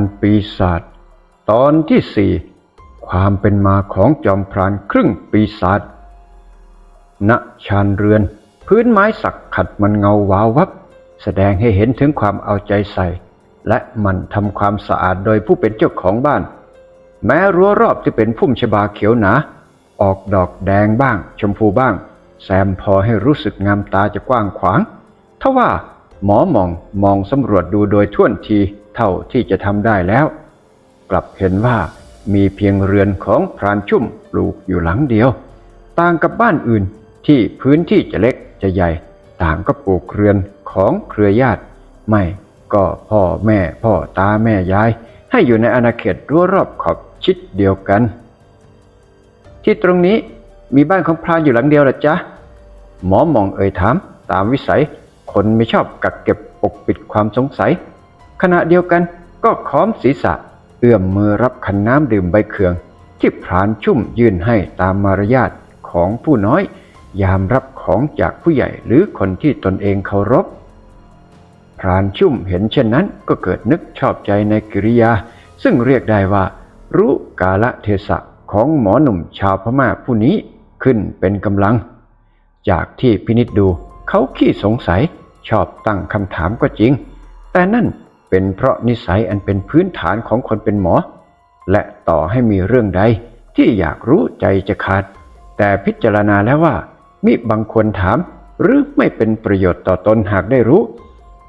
านปีศาจตอนที่สี่ความเป็นมาของจอมพรานครึ่งปีศาจณชานเรือน พื้นไม้สักขัดมันเงาวาววับ แสดงให้เห็นถึงความเอาใจใส่ และมันทำความสะอาดโดยผู้เป็นเจ้าของบ้าน แม้รั้วรอบที่เป็นพุ่มชบาเขียวหนา ออกดอกแดงบ้าง ชมพูบ้าง แซมพอให้รู้สึกงามตาจะกว้างขวางทว่าหมอมองมองสำรวจดูโดยท่วนที ท่าที่จะทำได้แล้ว กลับเห็นว่ามีเพียงเรือนของพรานชุ่มปลูกอยู่หลังเดียว ต่างกับบ้านอื่นที่พื้นที่จะเล็กจะใหญ่ ต่างก็ปลูกเรือนของเครือญาติ ไม่ก็พ่อแม่พ่อตาแม่ยาย ให้อยู่ในอาณาเขตรั้วรอบขอบชิดเดียวกัน ที่ตรงนี้มีบ้านของพรานอยู่หลังเดียวหรอจ๊ะหมอมองเอ่ยถามตามวิสัย คนไม่ชอบกักเก็บปกปิดความสงสัย ขณะเดียวกันก็ค้อมศีรษะ เอื้อมมือรับขันน้ำดื่มใบเคือง ที่พรานชุ่มยื่นให้ตามมารยาทของผู้น้อย ยามรับของจากผู้ใหญ่หรือคนที่ตนเองเคารพ พรานชุ่มเห็นเช่นนั้นก็เกิดนึกชอบใจในกิริยา ซึ่งเรียกได้ว่า รู้กาละเทศะของหมอหนุ่มชาวพม่าผู้นี้ขึ้นเป็นกำลัง จากที่พินิจดูเขาขี้สงสัยชอบตั้งคำถามก็จริง แต่นั่น เป็นเพราะนิสัยอันเป็นพื้นฐานของคนเป็นหมอ และต่อให้มีเรื่องใดที่อยากรู้ใจจะขาด แต่พิจารณาแล้วว่า มิบางควรถาม หรือไม่เป็นประโยชน์ต่อตนหากได้รู้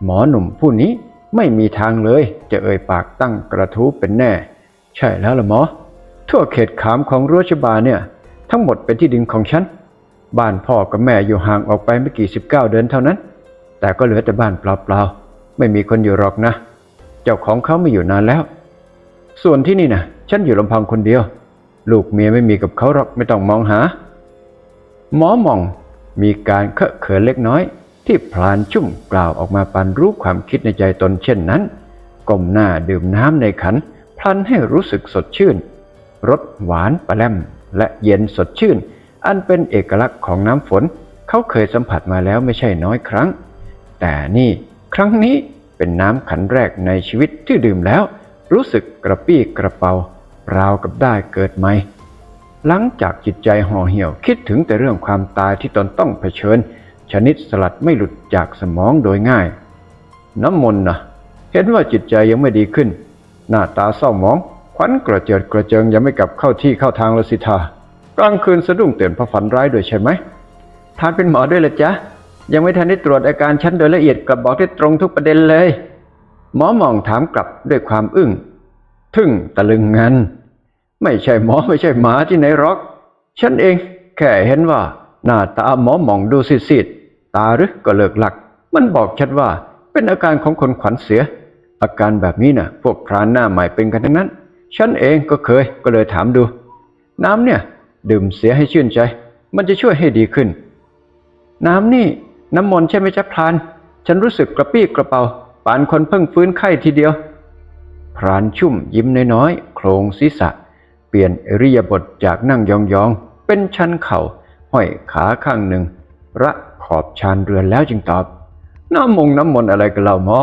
หมอหนุ่มผู้นี้ไม่มีทางเลยจะเอ่ยปากตั้งกระทู้เป็นแน่ ใช่แล้วละหมอ ทั่วเขตขามของรัชบาเนี่ย ทั้งหมดเป็นที่ดินของฉัน บ้านพ่อกับแม่อยู่ห่างออกไปไม่กี่สิบเก้าเดินเท่านั้น แต่ก็เหลือแต่บ้านเปล่าๆไม่มีคนอยู่หรอกนะ เจ้าของเขาไม่อยู่นานแล้ว ส่วนที่นี่นะฉันอยู่ลำพังคนเดียว ลูกเมียไม่มีกับเขาหรอกไม่ต้องมองหา หมอมองมีการเคอะเขินเล็กน้อย ที่พลานชุ่มกล่าวออกมาปันรู้ความคิดในใจตนเช่นนั้นก้มหน้าดื่มน้ำในขันพลันให้รู้สึกสดชื่นรสหวานปลาแลมและเย็นสดชื่น อันเป็นเอกลักษณ์ของน้ำฝน เขาเคยสัมผัสมาแล้วไม่ใช่น้อยครั้ง แต่นี่ครั้งนี้ เป็นน้ำขันแรกในชีวิตที่ดื่มแล้ว รู้สึกกระปี้กระเป๋าราวกับได้เกิดใหม่ หลังจากจิตใจห่อเหี่ยวคิดถึงแต่เรื่องความตายที่ตนต้องเผชิญ ชนิดสลัดไม่หลุดจากสมองโดยง่าย น้ำมนต์นะเห็นว่าจิตใจยังไม่ดีขึ้น หน้าตาเศร้าหมอง ขวัญกระเจิดกระเจิงยังไม่กลับเข้าที่เข้าทางละสิทากลางคืนสะดุ้งตื่นพราะฝันร้ายด้วยใช่ไหมทานเป็นหมอด้วยเหรอจ๊ะ ยังไม่ทันได้ตรวจอาการฉันโดยละเอียดกลับบอกได้ตรงทุกประเด็นเลย หมอมองถามกลับด้วยความอึ้ง ทึ่งตะลึงงันไม่ใช่หมอไม่ใช่หมาที่ไหนหรอก ฉันเองแค่เห็นว่า หน้าตาหมอหมองดูซีดๆตาหรือก็เลิกหลัก มันบอกชัดว่าเป็นอาการของคนขวัญเสีย อาการแบบนี้นะ่ะ พวกพรานหน้าใหม่เป็นกันทั้งนั้น ฉันเองก็เคยก็เลยถามดู น้ำเนี่ย ดื่มเสียให้ชื่นใจ มันจะช่วยให้ดีขึ้น น้ำนี่ น้ำมนต์ใช่ไหมจ๊ะพราน ฉันรู้สึกกระปี้กระเป๋าปานคนเพิ่งฟื้นไข้ทีเดียว พรานชุ่มยิ้มน้อยๆ โครงศีรษะ เปลี่ยนอริยบทจากนั่งยองๆ เป็นชันเข่า ห้อยขาข้างหนึ่ง ระขอบชานเรือนแล้วจึงตอบ น้ำมงน้ำมนต์อะไรกันเล่าหมอ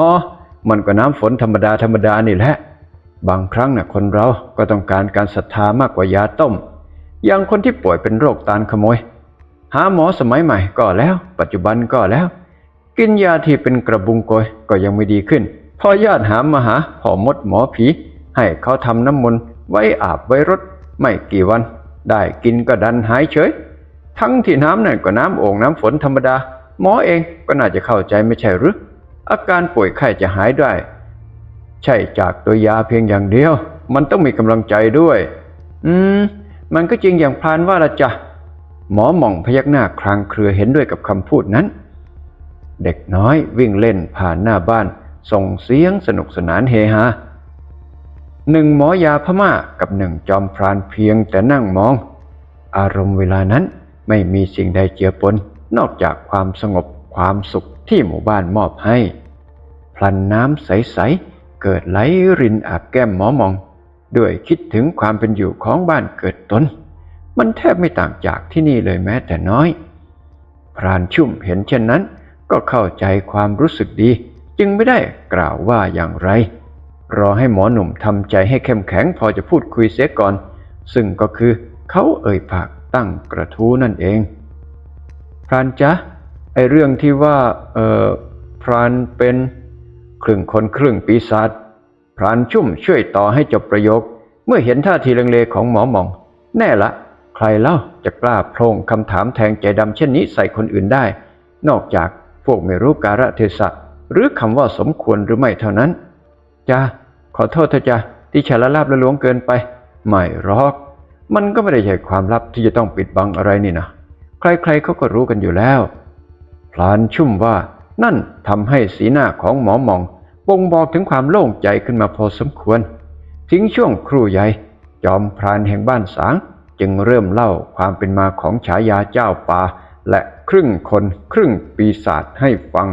มันก็น้ำฝนธรรมดาธรรมดานี่แหละ บางครั้งน่ะคนเราก็ต้องการการศรัทธามากกว่ายาต้ม อย่างคนที่ป่วยเป็นโรคตาลขโมย หาหมอสมัยใหม่ก็แล้ว ปัจจุบันก็แล้ว กินยาที่เป็นกระบุงโกยก็ยังไม่ดีขึ้นพอญาติหามาหาพ่อมดหมอผี ให้เขาทำน้ำมนต์ไว้อาบไว้รดไม่กี่วัน ได้กินก็ดันหายเฉย ทั้งที่น้ำนั่นก็น้ำโอ่งน้ำฝนธรรมดา หมอเองก็น่าจะเข้าใจไม่ใช่หรืออาการป่วยไข้จะหายได้ ใช่จากตัวยาเพียงอย่างเดียว มันต้องมีกำลังใจด้วย อืม มันก็จริงอย่างพานว่าละจ้ะ หมอหม่องพยักหน้าคลางเครือเห็นด้วยกับคำพูดนั้น เด็กน้อยวิ่งเล่นผ่านหน้าบ้าน ส่งเสียงสนุกสนานเฮฮาหนึ่งหมอยาพม่ากับหนึ่งจอมพรานเพียงแต่นั่งมอง อารมณ์เวลานั้นไม่มีสิ่งใดเจือปนนอกจากความสงบความสุขที่หมู่บ้านมอบให้ พลันน้ำใส ๆ เกิดไหลรินอาบแก้มหมอมอง ด้วยคิดถึงความเป็นอยู่ของบ้านเกิดตน มันแทบไม่ต่างจากที่นี่เลยแม้แต่น้อย พรานชุ่มเห็นเช่นนั้น ก็เข้าใจความรู้สึกดี จึงไม่ได้กล่าวว่าอย่างไร รอให้หมอหนุ่มทำใจให้เข้มแข็งพอจะพูดคุยเสียก่อน ซึ่งก็คือเขาเอ่ยปากตั้งกระทู้นั่นเอง พรานจ๊ะไอเรื่องที่ว่าเอ่อพรานเป็นครึ่งคนครึ่งปีศาจพรานชุ่มช่วยต่อให้จบประโยค เมื่อเห็นท่าทีลังเลของหมอหมอง แน่ละ ใครเล่าจะกล้าโพร่งคำถามแทงใจดำเช่นนี้ใส่คนอื่นได้ นอกจากพวกไม่รู้กาละเทศะหรือคำว่าสมควรหรือไม่เท่านั้นจ้าขอโทษเถอะจ้าที่ฉันละลาบละล้วงเกินไป ไม่หรอก มันก็ไม่ได้ใช่ความลับที่จะต้องปิดบังอะไรนี่นะใครๆเขาก็รู้กันอยู่แล้ว พลานชุ่มว่านั่นทำให้สีหน้าของหมอหมองบ่งบอกถึงความโล่งใจขึ้นมาพอสมควร ทิ้งช่วงครู่ใหญ่ จอมพรานแห่งบ้านสาง จึงเริ่มเล่าความเป็นมาของฉายาเจ้าป่าและครึ่งคนครึ่งปีศาจให้ฟัง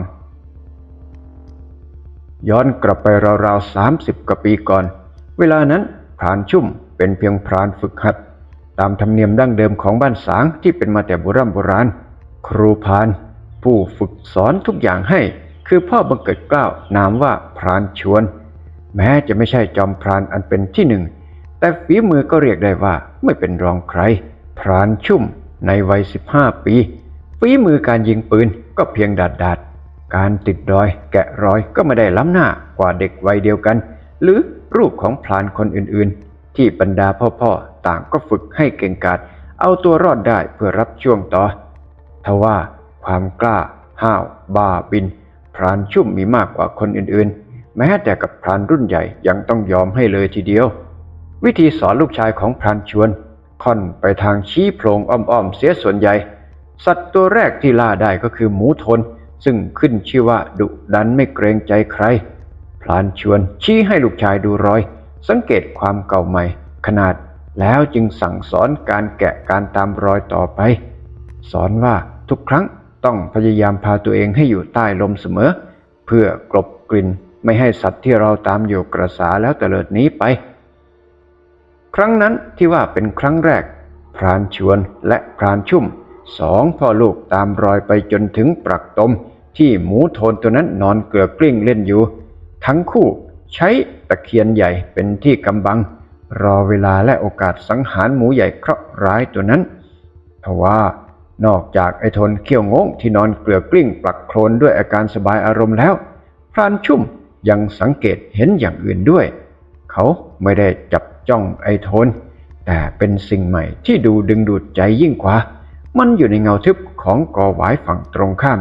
ย้อนกลับไปราวๆสามสิบกว่าปีก่อน เวลานั้นพรานชุ่มเป็นเพียงพรานฝึกหัด ตามธรรมเนียมดั้งเดิมของบ้านสางที่เป็นมาแต่โบราณโบราณ ครูพราน ผู้ฝึกสอนทุกอย่างให้ คือพ่อบังเกิดเกล้านามว่าพรานชวน แม้จะไม่ใช่จอมพรานอันเป็นที่หนึ่ง แต่ฝีมือก็เรียกได้ว่าไม่เป็นรองใคร พรานชุ่มในวัย 15 ปี ฝีมือการยิงปืนก็เพียงดาดดาดการติดรอยแกะรอยก็ไม่ได้ล้ำหน้ากว่าเด็กวัยเดียวกัน หรือรูปของพรานคนอื่นๆ ที่บรรดาพ่อๆ ต่างก็ฝึกให้เก่งกาจเอาตัวรอดได้เพื่อรับช่วงต่อทว่าความกล้า ห้าว บ้าบิน พรานชุ่มมีมากกว่าคนอื่นๆ แม้แต่กับพรานรุ่นใหญ่ยังต้องยอมให้เลยทีเดียว วิธีสอนลูกชายของพรานชวน ค่อนไปทางชี้โพรงอ้อมๆเสียส่วนใหญ่ สัตว์ตัวแรกที่ล่าได้ก็คือหมูทน ซึ่งขึ้นชื่อว่าดุดันไม่เกรงใจใครพลานชวนชี้ให้ลูกชายดูรอย สังเกตความเก่าใหม่ ขนาดแล้วจึงสั่งสอนการแกะการตามรอยต่อไป สอนว่าทุกครั้งต้องพยายามพาตัวเองให้อยู่ใต้ลมเสมอ เพื่อกลบกลิ่นไม่ให้สัตว์ที่เราตามอยู่กระสาแล้วเตลิดนี้ไป ครั้งนั้นที่ว่าเป็นครั้งแรก พรานชวนและพรานชุ่มสองพ่อลูกตามรอยไปจนถึงปรักตม ที่หมูโทนตัวนั้นนอนเกลือกลิ้งเล่นอยู่ ทั้งคู่ใช้ตะเคียนใหญ่เป็นที่กำบัง รอเวลาและโอกาสสังหารหมูใหญ่เคราะห์ร้ายตัวนั้นทว่านอกจากไอ้ทนเขี้ยวงงที่นอนเกลือกกลิ้งปลักโคลนด้วยอาการสบายอารมณ์แล้ว พรานชุ่มยังสังเกตเห็นอย่างอื่นด้วย เขาไม่ได้จับจ้องไอ้โทน แต่เป็นสิ่งใหม่ที่ดูดึงดูดใจยิ่งกว่า มันอยู่ในเงาทึบของกอหวายฝั่งตรงข้าม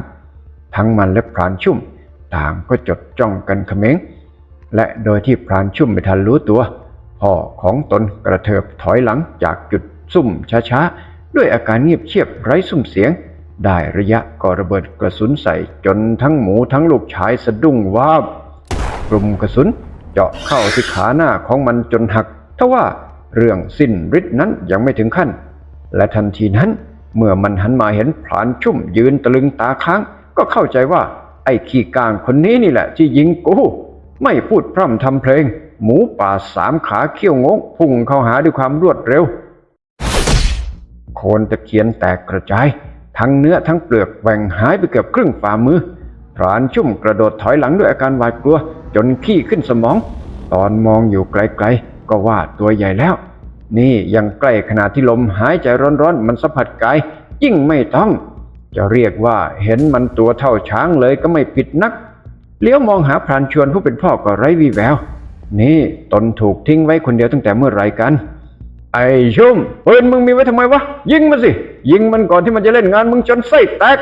ทั้งมันและพรานชุ่ม ต่างก็จดจ้องกันเขม็ง และโดยที่พรานชุ่มไม่ทันรู้ตัว พ่อของตนกระเถิบถอยหลังจากจุดซุ่มช้าๆ ด้วยอาการเงียบเชียบไร้ซุ่มเสียง ได้ระยะก็ระเบิดกระสุนใส่จนทั้งหมูทั้งลูกชายสะดุ้งวาบกลุ่มกระสุน เจาะเข้าที่ขาหน้าของมันจนหักทว่าเรื่องสิ้นฤทธิ์นั้นยังไม่ถึงขั้น และทันทีนั้น เมื่อมันหันมาเห็นพรานชุ่มยืนตะลึงตาค้าง ก็เข้าใจว่า ไอ้ขี้กางคนนี้นี่แหละ ที่ยิงกู ไม่พูดพร่ำทำเพลง หมูป่าสามขาเขี้ยวงงพุ่งเข้าหาด้วยความรวดเร็ว โคนตะเคียนแตกกระจาย ทั้งเนื้อทั้งเปลือกแหว่งหายไปเกือบครึ่งฝ่ามือพรานชุ่มกระโดดถอยหลังด้วยอาการหวาดกลัว จนขี้ขึ้นสมอง ตอนมองอยู่ไกลๆ ก็ว่าตัวใหญ่แล้ว นี่ยังใกล้ขนาดที่ลมหายใจร้อนๆ มันสัมผัสกายยิ่งไม่ต้อง จะเรียกว่าเห็นมันตัวเท่าช้างเลยก็ไม่ผิดนัก เลี้ยวมองหาพรานชวนผู้เป็นพ่อก็ไร้วี่แวว นี่ตนถูกทิ้งไว้คนเดียวตั้งแต่เมื่อไรกัน ไอ้ชุ่มปืนมึงมีไว้ทำไมวะ ยิงมันสิ ยิงมันก่อนที่มันจะเล่นงานมึงจนไส้แตก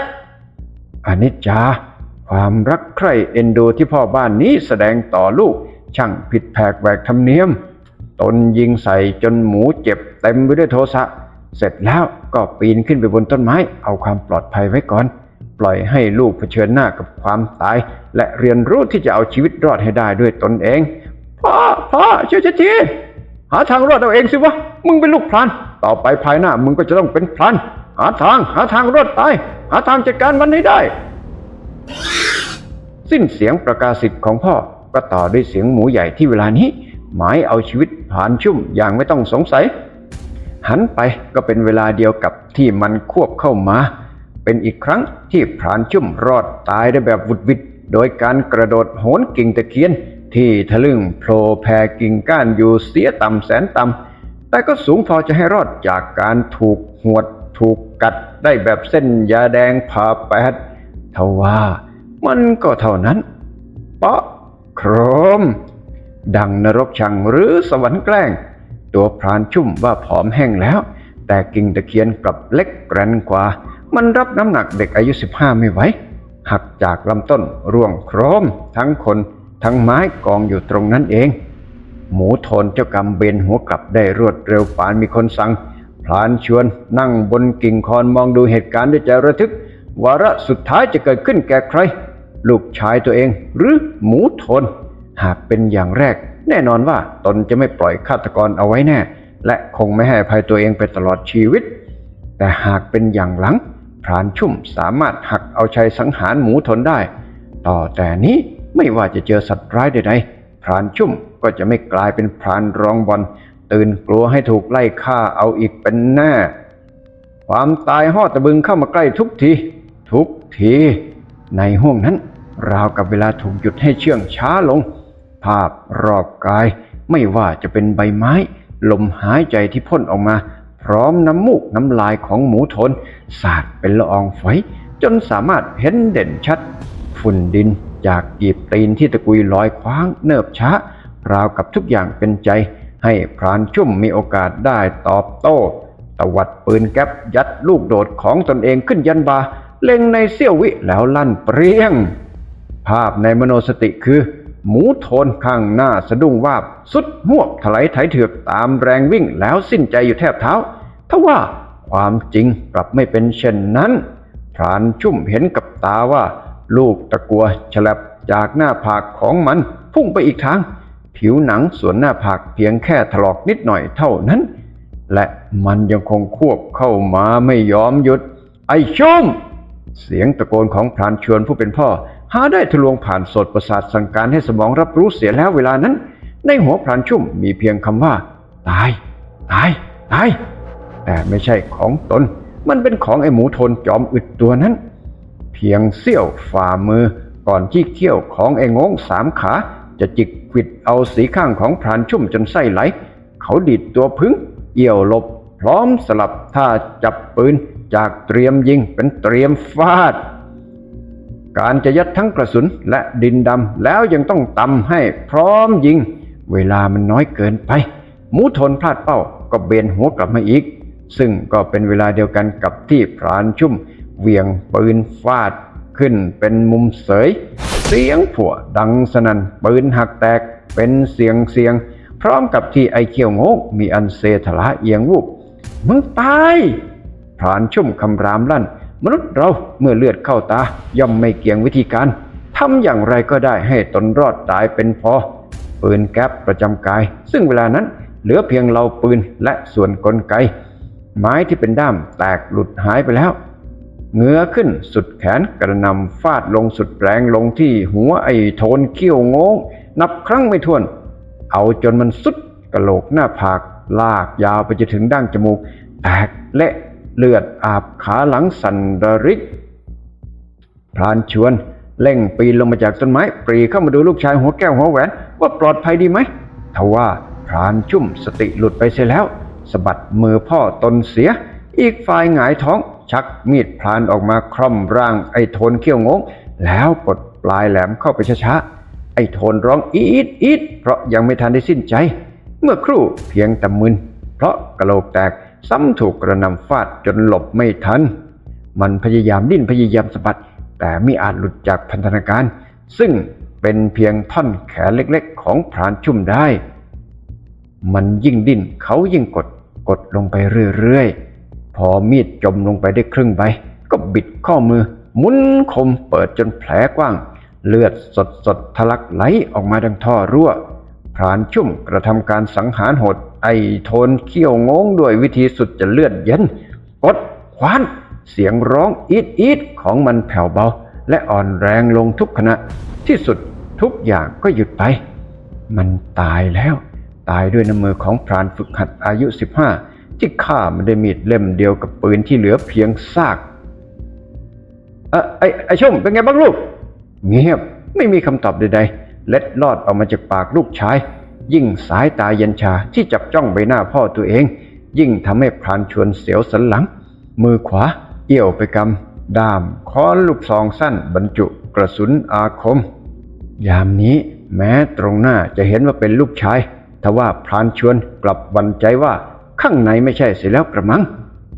อนิจจา ความรักใคร่เอ็นดูที่พ่อบ้านนี้แสดงต่อลูก ช่างผิดแผกแหวกธรรมเนียม ตนยิงใส่จนหมูเจ็บเต็มไปด้วยโทสะ เสร็จแล้วก็ปีนขึ้นไปบนต้นไม้ เอาความปลอดภัยไว้ก่อน ปล่อยให้ลูกเผชิญหน้ากับความตาย และเรียนรู้ที่จะเอาชีวิตรอดให้ได้ด้วยตนเอง พ่อ พ่อช่วยฉันทีหาทางรอดเอาเองสิวะ มึงเป็นลูกพราน ต่อไปภายหน้ามึงก็จะต้องเป็นพราน หาทาง หาทางรอดตาย หาทางจัดการมันให้ได้ สิ้นเสียงประกาศสิทธิ์ของพ่อก็ต่อด้วยเสียงหมูใหญ่ที่เวลานี้ หมายเอาชีวิตผ่านชุ่มอย่างไม่ต้องสงสัย หันไปก็เป็นเวลาเดียวกับที่มันควบเข้ามา เป็นอีกครั้งที่พรานชุ่มรอดตายได้แบบวุดวิดโดยการกระโดดโหนกิ่งตะเคียน ที่ทะลึ่งโผล่แผ่กิ่งก้านอยู่เสียต่ำแสนต่ำแต่ก็สูงพอจะให้รอดจากการถูกหวดถูกกัดได้แบบเส้นยาแดงผ่าแปด ทว่ามันก็เท่านั้น เปาะโครม ดังนรกชังหรือสวรรค์แกล้ง ตัวพรานชุ่มว่าผอมแห้งแล้ว แต่กิ่งตะเคียนกลับเล็กแกรนกว่า มันรับน้ำหนักเด็กอายุ 15 ไม่ไหวหักจากลำต้นร่วงโครม ทั้งคนทั้งไม้กองอยู่ตรงนั้นเอง หมูโทนเจ้ากรรมเบนหัวกลับได้รวดเร็วปานมีคนสั่งพลานชวนนั่งบนกิ่งคอนมองดูเหตุการณ์ด้วยใจระทึก วาระสุดท้ายจะเกิดขึ้นแก่ใคร ลูกชายตัวเองหรือหมูทน หากเป็นอย่างแรก แน่นอนว่าตนจะไม่ปล่อยฆาตกรเอาไว้แน่ และคงไม่ให้ภัยตัวเองไปตลอดชีวิต แต่หากเป็นอย่างหลังพรานชุ่มสามารถหักเอาชัยสังหารหมูทนได้ ต่อแต่นี้ไม่ว่าจะเจอสัตว์ร้ายใดๆพรานชุ่มก็จะไม่กลายเป็นพรานรองบอลตื่นกลัวให้ถูกไล่ฆ่าเอาอีกเป็นแน่ ความตายหอตะบึงเข้ามาใกล้ทุกที ทุกทีในห้วงนั้น ราวกับเวลาถูกหยุดให้เชื่องช้าลง ภาพรอบกายไม่ว่าจะเป็นใบไม้ ลมหายใจที่พ่นออกมา พร้อมน้ำมูกน้ำลายของหมูทน สาดเป็นละอองฝอยจนสามารถเห็นเด่นชัด ฝุ่นดินจากกีบตีนที่ตะกุยลอยคว้างเนิบช้า ราวกับทุกอย่างเป็นใจ ให้พรานชุ่มมีโอกาสได้ตอบโต้ ตวัดปืนแก๊ปยัดลูกโดดของตนเองขึ้นยันบา เล็งในเสี้ยววิแล้วลั่นเปรี้ยง ภาพในมโนสติคือ หมูโทนข้างหน้าสะดุ้งวาบ สุดหวบถลายไถเถือกตามแรงวิ่งแล้วสิ้นใจอยู่แทบเท้าทว่าความจริงกลับไม่เป็นเช่นนั้นพรานชุ่มเห็นกับตาว่า ลูกตะกัวฉลับจากหน้าผากของมันพุ่งไปอีกทาง ผิวหนังส่วนหน้าผากเพียงแค่ถลอกนิดหน่อยเท่านั้น และมันยังคงควบเข้ามาไม่ยอมหยุด ไอ้ชุ่ม เสียงตะโกนของพรานชวนผู้เป็นพ่อ หาได้ทะลวงผ่านสดประสาทสั่งการให้สมองรับรู้เสียแล้วเวลานั้น ในหัวพรานชุ่มมีเพียงคำว่า ตาย ตาย ตาย แต่ไม่ใช่ของตน มันเป็นของไอ้หมูทนจอมอึดตัวนั้น เพียงเสี้ยวฝ่ามือก่อนที่เขี้ยวของไอ้งงสามขา จะจิกขวิดเอาสีข้างของพรานชุ่มจนไส้ไหล เขาดีดตัวพึ่งเอี่ยวหลบ พร้อมสลับท่าจับปืน จากเตรียมยิงเป็นเตรียมฟาด การจะยัดทั้งกระสุนและดินดำแล้วยังต้องตำให้พร้อมยิง เวลามันน้อยเกินไป หมูทนพลาดเป้าก็เบนหัวกลับมาอีก ซึ่งก็เป็นเวลาเดียวกันกับที่พรานชุ่มเวียงปืนฟาดขึ้นเป็นมุมเสย เสียงผัวดังสนัน่นปืนหักแตกเป็นเสียงเสียง พร้อมกับที่ไอเขียวโงกมีอันเซถลาเอียงวูบมึงตาย พรานชุ่มคำรามลั่น มนุษย์เราเมื่อเลือดเข้าตาย่อมไม่เกี่ยงวิธีการทำอย่างไรก็ได้ให้ตนรอดตายเป็นพอปืนแก๊ปประจำกาย ซึ่งเวลานั้นเหลือเพียงเราปืนและส่วนกลไก ไม้ที่เป็นด้ามแตกหลุดหายไปแล้วเงื้อขึ้นสุดแขนกระนำฟาดลงสุดแรงลงที่หัวไอ้โทนเขี้ยวงง นับครั้งไม่ถ้วน เอาจนมันสุดกระโหลกหน้าผาก ลากยาวไปจนถึงดั้งจมูก แตกเละ เลือดอาบขาหลังสันระริก พรานชวนเร่งปีนลงมาจากต้นไม้ ปรีเข้ามาดูลูกชายหัวแก้วหัวแหวน ว่าปลอดภัยดีไหมทว่าพรานชุ่มสติหลุดไปเสียแล้วสะบัดมือพ่อตนเสีย อีกฝ่ายหงายท้องชักมีดพรานออกมาคร่อมร่างไอ้โทนเขี้ยวงง แล้วกดปลายแหลมเข้าไปช้าๆไอ้โทนร้องอีดอีดเพราะยังไม่ทันได้สิ้นใจ เมื่อครู่เพียงแต่มึนเพราะกระโหลกแตก ซ้ำถูกกระนำฟาดจนหลบไม่ทัน มันพยายามดิ้นพยายามสะบัด แต่ไม่อาจหลุดจากพันธนาการ ซึ่งเป็นเพียงท่อนแขนเล็กๆ ของพรานชุ่มได้ มันยิ่งดิ้นเขายิ่งกดกดลงไปเรื่อยๆ พอมีดจมลงไปได้ครึ่งใบ ก็บิดข้อมือหมุนคมเปิดจนแผลกว้าง เลือดสดๆทะลักไหลออกมาดังท่อรั่ว พรานชุ่มกระทำการสังหารโหด ไอโทนเขี้ยวงงด้วยวิธีสุดจะเลือดเย็นกดคว้าน เสียงร้องอีดอีดของมันแผ่วเบา และอ่อนแรงลงทุกขณะ ที่สุดทุกอย่างก็หยุดไป มันตายแล้ว ตายด้วยน้ำมือของพรานฝึกหัดอายุ 15 ที่ฆ่ามันด้มีดเล่มเดียวกับปืนที่เหลือเพียงซากเออไอไอชุ่มเป็นไงบ้างลูก เงียบไม่มีคำตอบใดๆ เล็ดลอดออกมาจากปากลูกชาย ยิ่งสายตาเย็นชาที่จับจ้องใบหน้าพ่อตัวเอง ยิ่งทำให้พรานชวนเสียวสันหลัง มือขวาเอี่ยวไปกำด้ามค้อนลูกซองสั้นบรรจุกระสุนอาคม ยามนี้แม้ตรงหน้าจะเห็นว่าเป็นลูกชายทว่าพรานชวนกลับหวันใจว่าข้างในไม่ใช่เสียแล้วกระมัง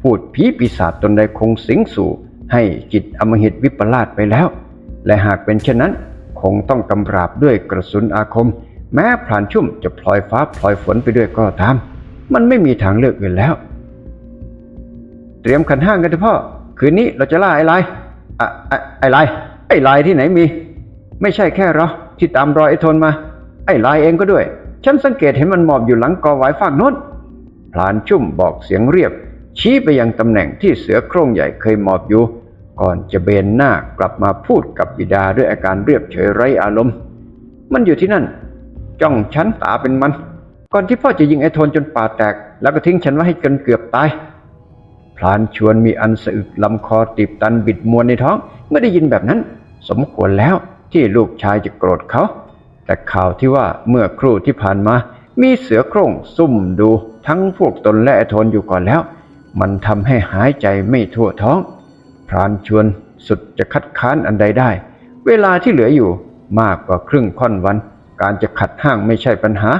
พูดผีปีศาจตนใดคงสิงสู่ ให้จิตอมหิตวิปลาสไปแล้ว และหากเป็นเช่นนั้น คงต้องกำราบด้วยกระสุนอาคม แม้พรานชุ่มจะพลอยฟ้าพลอยฝนไปด้วยก็ตาม มันไม่มีทางเลือกอื่นแล้ว เตรียมขันห้างกันเถอะพ่อ คืนนี้เราจะล่าไอ้ลายอะไอ้ลายไอ้ลายที่ไหนมี ไม่ใช่แค่เราที่ตามรอยไอ้ทนมา ไอ้ลายเองก็ด้วย ฉันสังเกตเห็นมันหมอบอยู่หลังกอไว้ฝากโน้นพลานชุ่มบอกเสียงเรียบ ชี้ไปยังตำแหน่งที่เสือโคร่งใหญ่เคยหมอบอยู่ ก่อนจะเบนหน้ากลับมาพูดกับบิดาด้วยอาการเรียบเฉยไร้อารมณ์ มันอยู่ที่นั่น จ้องฉันตาเป็นมัน ก่อนที่พ่อจะยิงไอ้โทนจนป่าแตก แล้วก็ทิ้งฉันไว้ให้จนเกือบตาย พลานชวนมีอันสะอึกลำคอตีบตันบิดมวนในท้องเมื่อได้ยินแบบนั้น สมควรแล้วที่ลูกชายจะโกรธเขา แต่ข่าวที่ว่าเมื่อครู่ที่ผ่านมา มีเสือโคร่งซุ่มดู ทั้งพวกตนและไอ้โทนอยู่ก่อนแล้ว มันทำให้หายใจไม่ทั่วท้อง พรานชวนสุดจะคัดค้านอันใดได้ เวลาที่เหลืออยู่มากกว่าครึ่งค่อนวัน การจะขัดห้างไม่ใช่ปัญหา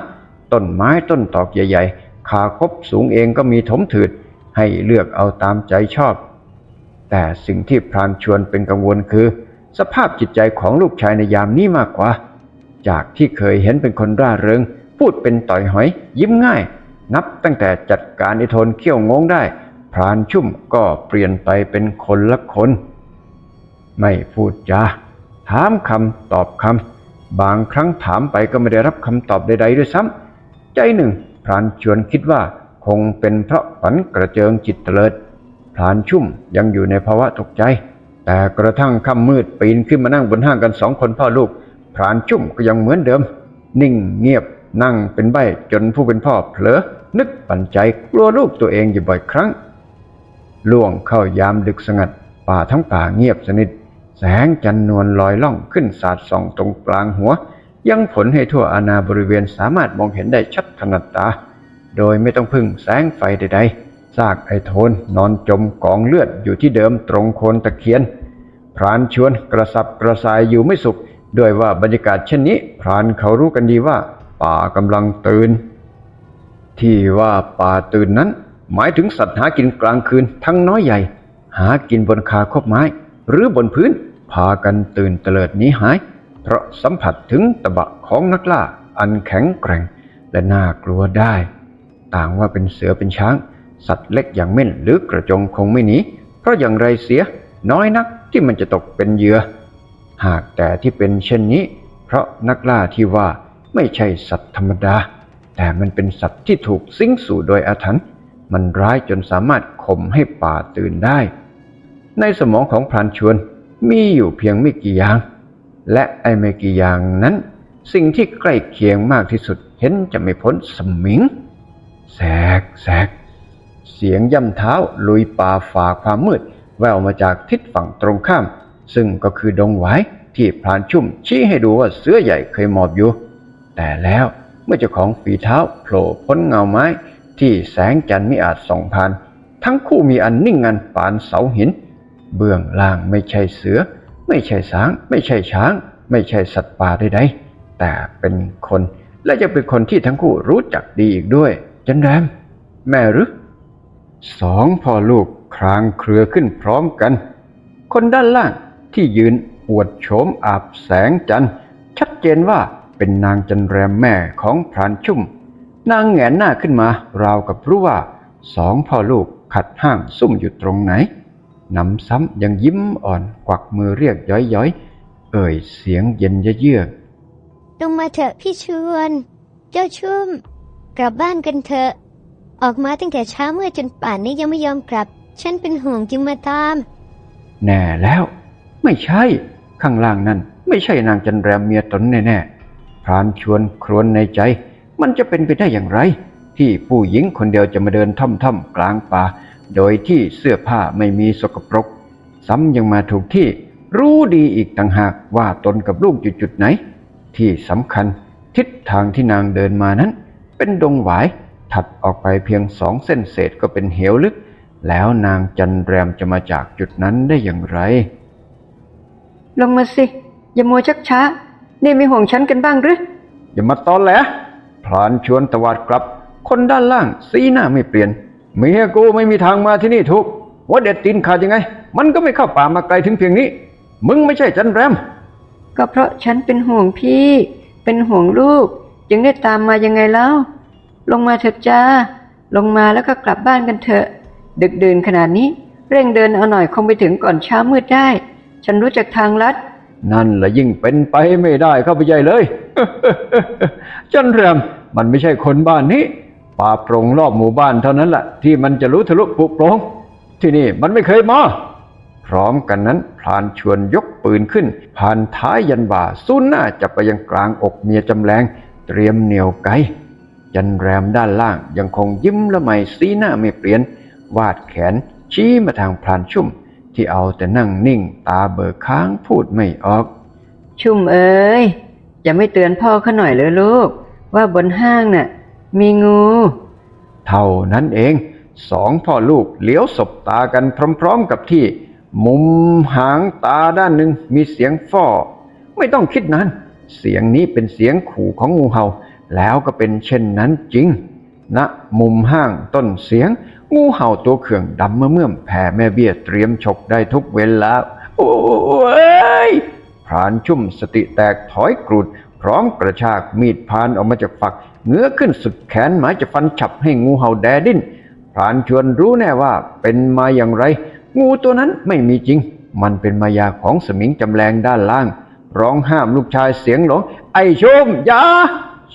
ต้นไม้ต้นตอกใหญ่ๆ ขาคบสูงเองก็มีถมถืด ให้เลือกเอาตามใจชอบ แต่สิ่งที่พรานชวนเป็นกังวลคือ สภาพจิตใจของลูกชายในยามนี้มากกว่า จากที่เคยเห็นเป็นคนร่าเริง พูดเป็นต่อยหอย ยิ้มง่าย นับตั้งแต่จัดการไอโทนเขี้ยวงงได้ พรานชุ่มก็เปลี่ยนไปเป็นคนละคน ไม่พูดจาถามคำตอบคำบางครั้งถามไปก็ไม่ได้รับคำตอบใดๆด้วยซ้ำใจหนึ่ง พรานชวนคิดว่าคงเป็นเพราะฝันกระเจิงจิตเตลิดพรานชุ่มยังอยู่ในภาวะตกใจ แต่กระทั่งค่ำมืดปีนขึ้นมานั่งบนห้างกันสองคนพ่อลูก พรานชุ่มก็ยังเหมือนเดิม นิ่งเงียบนั่งเป็นใบจนผู้เป็นพ่อเผลอนึกปั่นใจกลัวลูกตัวเองอยู่บ่อยครั้ง ล่วงเข้ายามดึกสงัด ป่าทั้งป่าเงียบสนิท แสงจันนวลลอยล่องขึ้นสาดส่องตรงกลางหัว ยังผลให้ทั่วอาณาบริเวณสามารถมองเห็นได้ชัดถนัดตา โดยไม่ต้องพึ่งแสงไฟใดๆซากไอโทนนอนจมกองเลือดอยู่ที่เดิมตรงโคนตะเคียน พรานชวนกระสับกระส่ายอยู่ไม่สุข ด้วยว่าบรรยากาศเช่นนี้ พรานเขารู้กันดีว่า ป่ากำลังตื่นที่ว่าป่าตื่นนั้น หมายถึงสัตว์หากินกลางคืนทั้งน้อยใหญ่ หากินบนคาคบไม้ หรือบนพื้น พากันตื่นเตลิดหนีหาย เพราะสัมผัสถึงตะบะของนักล่าอันแข็งแกร่ง และน่ากลัวได้ ต่างว่าเป็นเสือเป็นช้าง สัตว์เล็กอย่างเม่นหรือกระจงคงไม่หนีเพราะอย่างไรเสียน้อยนักที่มันจะตกเป็นเหยื่อหากแต่ที่เป็นเช่นนี้ เพราะนักล่าที่ว่าไม่ใช่สัตว์ธรรมดา แต่มันเป็นสัตว์ที่ถูกสิงสู่โดยอาถรรพ์ มันร้ายจนสามารถข่มให้ป่าตื่นได้ ในสมองของพรานชวนมีอยู่เพียงไม่กี่อย่าง และไอ้ไม่กี่อย่างนั้น สิ่งที่ใกล้เคียงมากที่สุดเห็นจะไม่พ้นสมิงแสกแสกเสียงย่ำเท้าลุยป่าฝ่าความมืด แววมาจากทิศฝั่งตรงข้าม ซึ่งก็คือดงไว้ที่พรานชุ่มชี้ให้ดูว่าเสือใหญ่เคยหมอบอยู่ แต่แล้วเมื่อเจ้าของฝีเท้าโผล่พ้นเงาไม้ ที่แสงจันทร์ไมิอาจส่องผ่าน ทั้งคู่มีอันนิ่งงันปานเสาหิน เบื้องล่างไม่ใช่เสือ ไม่ใช่สาง ไม่ใช่ช้าง ไม่ใช่สัตว์ป่าใดๆแต่เป็นคนและจะเป็นคนที่ทั้งคู่รู้จักดีอีกด้วย จันแรม แม่หรือสองพ่อลูกครางเครือขึ้นพร้อมกัน คนด้านล่างที่ยืนอวดโฉมอาบแสงจันทร์ชัดเจนว่าเป็นนางจันแรมแม่ของพรานชุ่ม นางแหงนหน้าขึ้นมาราวกับรู้ว่าสองพ่อลูกขัดห้างซุ่มอยู่ตรงไหนหนำซ้ำยังยิ้มอ่อนกวักมือเรียกย้อยๆ เอ่ยเสียงเย็นเยือกลงมาเถอะพี่ชวน เจ้าชุ่ม กลับบ้านกันเถอะ ออกมาตั้งแต่เช้าเมื่อจนป่านนี้ยังไม่ยอมกลับ ฉันเป็นห่วงจึงมาตาม แน่แล้ว ไม่ใช่ ข้างล่างนั่นไม่ใช่นางจันแรมเมียตนแน่ๆพรานชวนครวญในใจ มันจะเป็นไปได้อย่างไร ที่ผู้หญิงคนเดียวจะมาเดินท่อมๆกลางป่า โดยที่เสื้อผ้าไม่มีสกปรก ซ้ำยังมาถูกที่รู้ดีอีกต่างหากว่าตนกับลูกอยู่จุดไหน ที่สำคัญทิศทางที่นางเดินมานั้น เป็นดงหวายถัดออกไปเพียงสองเส้นเศษก็เป็นเหวลึก แล้วนางจันแรมจะมาจากจุดนั้นได้อย่างไร ลงมาสิ อย่ามัวชักช้า นี่ไม่ห่วงฉันกันบ้างหรืออย่ามาตอนแหล พลานชวนตวาดกลับ คนด้านล่างสีหน้าไม่เปลี่ยนเมียกูไม่มีทางมาที่นี่ทุกว่าเด็ดตีนขาดยังไง มันก็ไม่เข้าป่ามาไกลถึงเพียงนี้ มึงไม่ใช่จันแรม ก็เพราะฉันเป็นห่วงพี่ เป็นห่วงลูก จึงได้ตามมายังไงแล้ว ลงมาเถอะจ้า ลงมาแล้วก็กลับบ้านกันเถอะ ดึกดื่นขนาดนี้ เร่งเดินเอาหน่อยคงไปถึงก่อนเช้ามืดได้ ฉันรู้จักทางลัด นั่นแหละยิ่งเป็นไปไม่ได้เข้าไปใหญ่เลยจันแรมมันไม่ใช่คนบ้านนี้ป่าโปร่งรอบหมู่บ้านเท่านั้นแหละที่มันจะรู้ทะลุปุโปรงที่นี่มันไม่เคยมาพร้อมกันนั้นพลานชวนยกปืนขึ้น ผ่านท้ายยันบ่าสู้หน้าจับไปยังกลางอกเมียจำแรง เตรียมเหนียวไกจันแรมด้านล่างยังคงยิ้มละไมสีหน้าไม่เปลี่ยน วาดแขนชี้มาทางพลานชุ่ม ที่เอาแต่นั่งนิ่งตาเบิกค้างพูดไม่ออก ชุ่มเอ้ยอย่าไม่เตือนพ่อเขาหน่อยเลยลูก ว่าบนห้างน่ะ มีงู เท่านั้นเองสองพ่อลูกเหลียวสบตากันพร้อมๆกับที่ มุมหางตาด้านหนึ่งมีเสียงฟ่อไม่ต้องคิดนานเสียงนี้เป็นเสียงขู่ของงูเห่า แล้วก็เป็นเช่นนั้นจริงณมุมห้างต้นเสียง งูเห่าตัวเขื่องดำเมื่อเมื่อมแผ่แม่เบี้ยเตรียมฉกได้ทุกเวลาโอ้ยพรานชุ่มสติแตกถอยกรูดพร้อมกระชากมีดพานออกมาจากฝักเงื้อขึ้นสุดแขนหมายจะฟันฉับให้งูเห่าแดดิ้นพรานชวนรู้แน่ว่าเป็นมาอย่างไร งูตัวนั้นไม่มีจริง มันเป็นมายาของสมิงจำแรงด้านล่าง ร้องห้ามลูกชายเสียงหลงไอ้ชมยา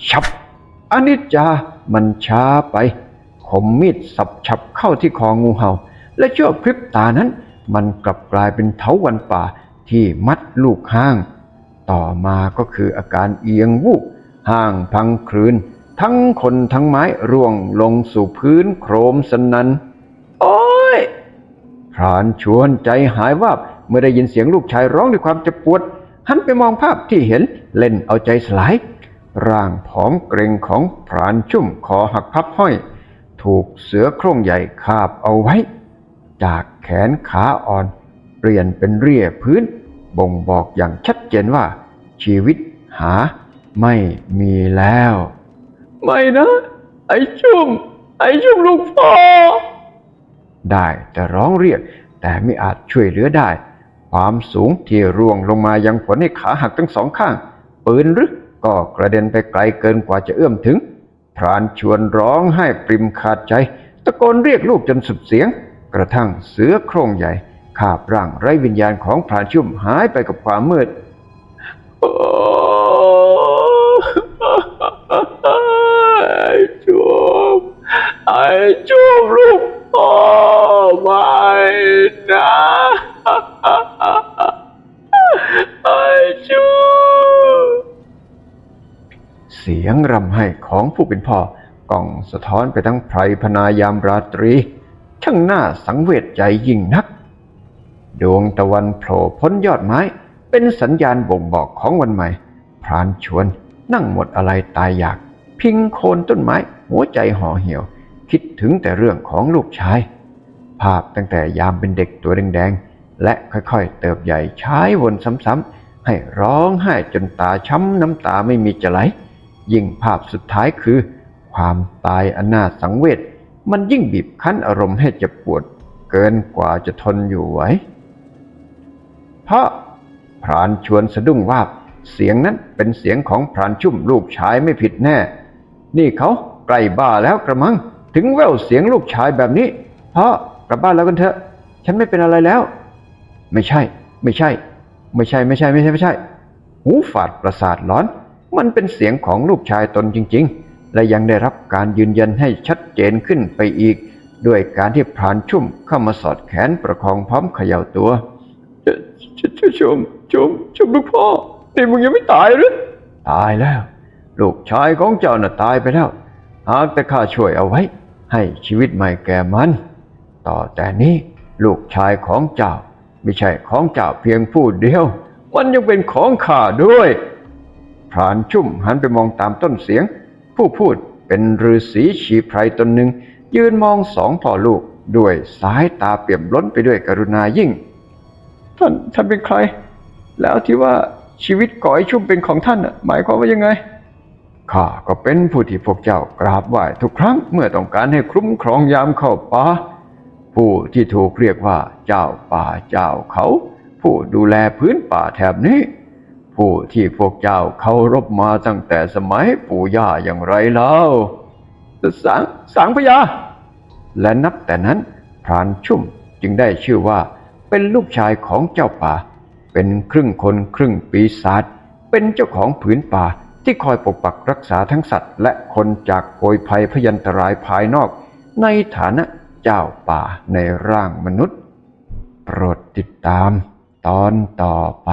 ฉับอนิจจามันช้าไป คมมีดสับฉับเข้าที่คองูเห่า และชั่วพริบตานั้น มันกลับกลายเป็นเถาวันป่าที่มัดลูกห้าง ต่อมาก็คืออาการเอียงวูบห้างพังคลืน ทั้งคนทั้งไม้ร่วงลงสู่พื้นโครมสนันโอ้ยพรานชวนใจหายว่าบเมื่อได้ยินเสียงลูกชายร้องด้วยความเจ็บปวด หันไปมองภาพที่เห็นเล่นเอาใจสลาย ร่างผอมเกรงของพรานชุ่มคอหักพับห้อย ถูกเสือโคร่งใหญ่คาบเอาไว้ จากแขนขาอ่อนเปลี่ยนเป็นเรี่ยพื้น บ่งบอกอย่างชัดเจนว่า ชีวิตหาไม่มีแล้ว ไม่นะ ไอ้ชุ่ม ไอ้ชุ่มลูกพ่อ ได้แต่ร้องเรียกแต่ไม่อาจช่วยเหลือได้ ความสูงที่ร่วงลงมายังผลให้ขาหักทั้งสองข้าง ปืนหรือก็กระเด็นไปไกลเกินกว่าจะเอื้อมถึง พรานชวนร้องให้ปริมขาดใจ ตะโกนเรียกลูกจนสุดเสียง กระทั่งเสือโคร่งใหญ่คาบร่างไร้วิญญาณของพรานชุ่มหายไปกับความมืดไอ้จุบไอ้จุบลูกพ่อไม่นะ สียงรำไห้ของผู้เป็นพ่อกล่องสะท้อนไปทั้งไพรพนายามราตรี ช่างน่าสังเวชใจยิ่งนัก ดวงตะวันโผล่พ้นยอดไม้ เป็นสัญญาณบ่งบอกของวันใหม่ พรานชวนนั่งหมดอะไรตายอยาก พิงโคนต้นไม้หัวใจห่อเหี่ยว คิดถึงแต่เรื่องของลูกชาย ภาพตั้งแต่ยามเป็นเด็กตัวแดงๆ และค่อยๆ เติบใหญ่ใช้วนซ้ำๆให้ร้องไห้จนตาช้ำน้ำตาไม่มีจะไหล ยิ่งภาพสุดท้ายคือ ความตายอันน่าสังเวชมันยิ่งบีบคั้นอารมณ์ให้เจ็บปวดเกินกว่าจะทนอยู่ไหวเพราะพรานชวนสะดุ้งว่าเสียงนั้นเป็นเสียงของพรานชุ่มลูกชายไม่ผิดแน่ นี่เขาใกล้บ้าแล้วกระมัง ถึงแววเสียงลูกชายแบบนี้เพราะกลับบ้านแล้วกันเถอะ ฉันไม่เป็นอะไรแล้ว ไม่ใช่ ไม่ใช่ ไม่ใช่ไม่ใช่ไม่ใช่ไม่ใช่ หูฝาดประสาทหลอน มันเป็นเสียงของลูกชายตนจริง ๆ และยังได้รับการยืนยันให้ชัดเจนขึ้นไปอีก ด้วยการที่พรานชุ่มเข้ามาสอดแขนประคองพร้อมเขย่าตัวชชชมชมชมลูกพ่อนี่มึงยังไม่ตายหรือตายแล้ว ลูกชายของเจ้าน่ะตายไปแล้วหากแต่ข้าช่วยเอาไว้ ให้ชีวิตใหม่แก่มัน ต่อแต่นี้ลูกชายของเจ้า ไม่ใช่ของเจ้าเพียงผู้เดียว มันยังเป็นของข้าด้วย พรานชุ่มหันไปมองตามต้นเสียง ผู้พูดเป็นฤาษีชีไพรตนหนึ่ง ยืนมองสองพ่อลูกด้วยสายตาเปี่ยมล้นไปด้วยกรุณายิ่ง ท่านท่านเป็นใคร แล้วที่ว่าชีวิตก่อยชุ่มเป็นของท่านน่ะหมายความว่ายังไงข้าก็เป็นผู้ที่พวกเจ้ากราบไหว้ทุกครั้งเมื่อต้องการให้คุ้มครองยามเข้าป่าผู้ที่ถูกเรียกว่าเจ้าป่าเจ้าเขา ผู้ดูแลพื้นป่าแถบนี้ ผู้ที่พวกเจ้าเคารพมาตั้งแต่สมัยปู่ย่าอย่างไรเล่าสางสางพญาและนับแต่นั้นพรานชุ่มจึงได้ชื่อว่าเป็นลูกชายของเจ้าป่า เป็นครึ่งคนครึ่งปีศาจเป็นเจ้าของผืนป่าที่คอยปกปักรักษาทั้งสัตว์และคนจากโพยภัยพยันตรายภายนอก ในฐานะเจ้าป่าในร่างมนุษย์ โปรดติดตามตอนต่อไป